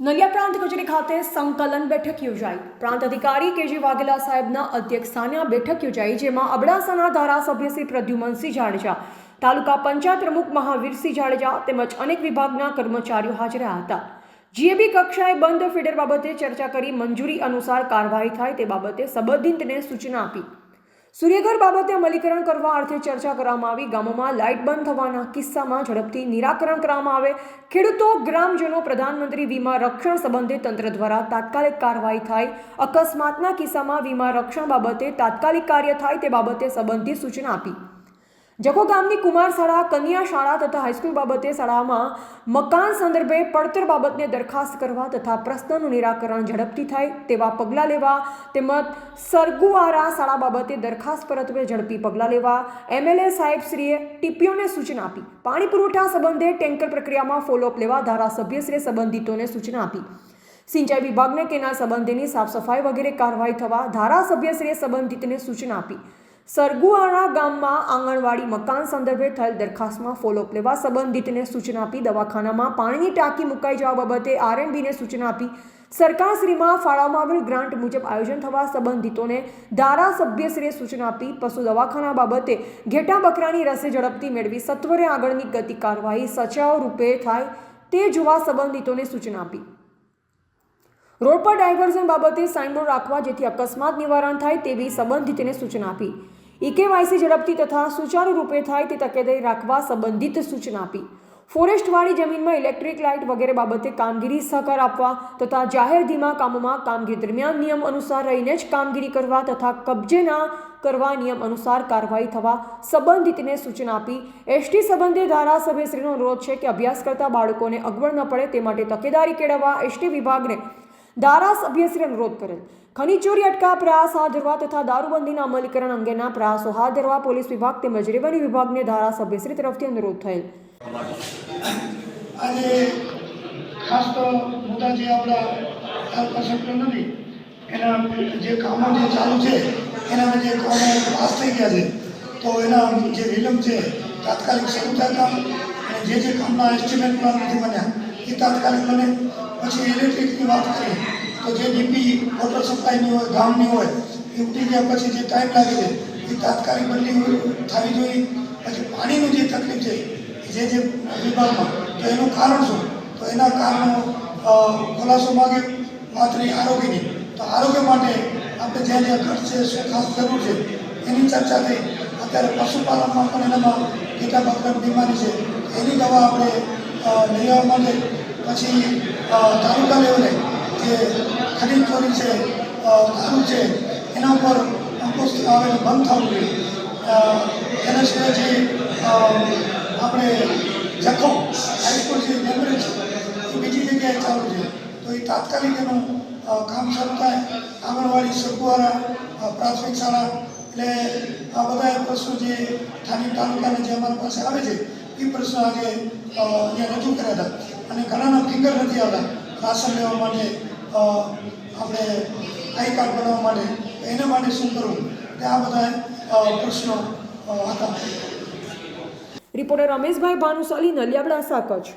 નલિયા પ્રાંત કચેરી ખાતે સંકલન બેઠક યોજાઈ. પ્રાંત અધિકારી કેજી વાઘેલા સાહેબના અધ્યક્ષસ્થાને આ બેઠક યોજાઈ, જેમાં અબડાસાના ધારાસભ્ય શ્રી પ્રદ્યુમનસિંહ જાડેજા, તાલુકા પંચાયત પ્રમુખ મહાવીરસિંહ જાડેજા તેમજ અનેક વિભાગના કર્મચારીઓ હાજર હતા. જીએબી કક્ષાએ બંધ ફીડર બાબતે ચર્ચા કરી મંજૂરી અનુસાર કાર્યવાહી થાય તે બાબતે સંબંધિતને સૂચના આપી. સૂર્યઘર બાબતે અમલીકરણ કરવા અર્થે ચર્ચા કરવામાં આવી. ગામોમાં લાઇટ બંધ થવાના કિસ્સામાં ઝડપથી નિરાકરણ કરવામાં આવે. ખેડૂતો, ગ્રામજનો, પ્રધાનમંત્રી વીમા રક્ષણ સંબંધે તંત્ર દ્વારા તાત્કાલિક કાર્યવાહી થાય. અકસ્માતના કિસ્સામાં વીમા રક્ષણ બાબતે તાત્કાલિક કાર્ય થાય તે બાબતે સંબંધિત સૂચના આપી. જખો ગામની કુમાર શાળા, કન્યા શાળા તથા હાઈસ્કૂલ બાબતે શાળામાં મકાન સંદર્ભે પડતર બાબતને દરખાસ્ત કરવા તથા પ્રશ્નનું નિરાકરણ ઝડપથી થાય તેવા પગલાં લેવા તેમજ સરગુઆરા શાળા બાબતે દરખાસ્ત પરત્વે ઝડપી પગલાં લેવા એમએલએ સાહેબશ્રીએ ટીપીઓને સૂચના આપી. પાણી પુરવઠા સંબંધે ટેન્કર પ્રક્રિયામાં ફોલોઅપ લેવા ધારાસભ્યશ્રીએ સંબંધિતોને સૂચના આપી. સિંચાઈ વિભાગને કેનાલ સંબંધેની સાફ સફાઈ વગેરે કાર્યવાહી થવા ધારાસભ્યશ્રીએ સંબંધિતને સૂચના આપી. સરગુઆણા ગામમાં આંગણવાડી મકાન સંદર્ભે થયેલ દરખાસ્તમાં ફોલોઅપ લેવા સંબંધિતને સૂચના આપી દવાખાનામાં પાણીની ટાંકી મુકાઈ જવા બાબતે આરએનબીને સૂચના આપી. સરકારશ્રીમાં ફાળવવામાં આવેલ ગ્રાન્ટ મુજબ આયોજન થવા સંબંધિતોને ધારાસભ્યશ્રીએ સૂચના આપી. પશુ દવાખાના બાબતે ઘેટા બકરાની રસી ઝડપથી મેળવી સત્વરે આગળની ગતિ કાર્યવાહી સચાવ રૂપે થાય તે જોવા સંબંધિતોને સૂચના આપી. રોડ પર ડાયવર્ઝન બાબતે સાઇનબોર્ડ રાખવા જેથી અકસ્માત નિવારણ થાય તેવી સંબંધિતને સૂચના આપી. ઈકેવાયસી ઝડપથી તથા સુચારુ રૂપે થાય તે તકેદારી રાખવા સંબંધિત સૂચના આપી. ફોરેસ્ટવાળી જમીનમાં ઇલેક્ટ્રિક લાઇટ વગેરે બાબતે કામગીરી સહકાર આપવા તથા જાહેર ધીમા કામોમાં કામગીરી દરમિયાન નિયમ અનુસાર રહીને જ કામગીરી કરવા તથા કબજે ના કરવા નિયમ અનુસાર કાર્યવાહી થવા સંબંધિતને સૂચના આપી. એસટી સંબંધે ધારાસભ્યશ્રીનો અનુરોધ છે કે અભ્યાસ કરતા બાળકોને અગવડ ન પડે તે માટે તકેદારી કેળવવા એસટી વિભાગને ધારાસભ્યશ્રી અનુરોધ કરેલ. ખનીજ ચોરી અટકા પ્રયાસ હાથ ધરવા તથા દારૂબંધીના અમલીકરણ અંગેના પ્રયાસો હાથ ધરવા પોલીસ વિભાગ તેમજ રેવન્યુ વિભાગને ધારાસભ્યશ્રી તરફથી અનુરોધ થયેલ. આજે ખાસ તો મુદ્દા જે આપણા સેક્ટર નથી, એના જે કામો જે ચાલુ છે, એના જે કામો પાસ થઈ ગયા છે. તો એના જે વિલંબ છે, તાત્કાલિક શરૂ થાય કામ અને જે જે કામના એસ્ટિમેટ પ્લાન નથી બન્યા એ તાત્કાલિક બને પછી ઇલેક્ટ્રિકની વાત કરીએ તો જે ડીપી વોટર સપ્લાયની હોય ગામની હોય, એ ઉઠી ગયા પછી જે ટાઈમ લાગે છે, એ તાત્કાલિક બદલી થવી જોઈએ. પછી પાણીનું જે તકલીફ છે, જે જે વિભાગમાં, તો એનું કારણ શું? તો એના કારણો ખુલાસો માગે માત્ર આરોગ્યની. તો આરોગ્ય માટે આપણે જ્યાં જ્યાં ખર્ચ છે, શું ખાસ જરૂર છે, એની ચર્ચા થઈ. અત્યારે પશુપાલનમાં પણ એનામાં કેટલા બકરાની બીમારી છે. એની દવા આપણે લઈ આવવા માટે પછી તાલુકા લેવલે જે ખનીજ ચોરી છે દારૂ છે, એના ઉપર અંકુશ આવેલ બંધ થવું જોઈએ. એના સિવાય જે આપણે જખો હાઈસ્કૂલ જે મેમરી છે, એ બીજી જગ્યાએ ચાલુ છે. તો એ તાત્કાલિક એનું કામ શરૂ થાય. આંગણવાડી સરગુવારા પ્રાથમિક શાળા, એટલે આ બધા પ્રશ્નો જે સ્થાનિક તાલુકાના જે અમારી પાસે આવે છે, એ પ્રશ્નો આજે અહીંયા રજૂ કર્યા હતા. અને ઘણાના ફિંગર નથી આવતા રાશન લેવા માટે આપણે આઈ કાર્ડ બનાવવા માટે. એના માટે શું કરવું? તે આ બધા પ્રશ્નો હતા. રિપોર્ટર રમેશભાઈ ભાનુશાલી, નલિયાબડા કચ્છ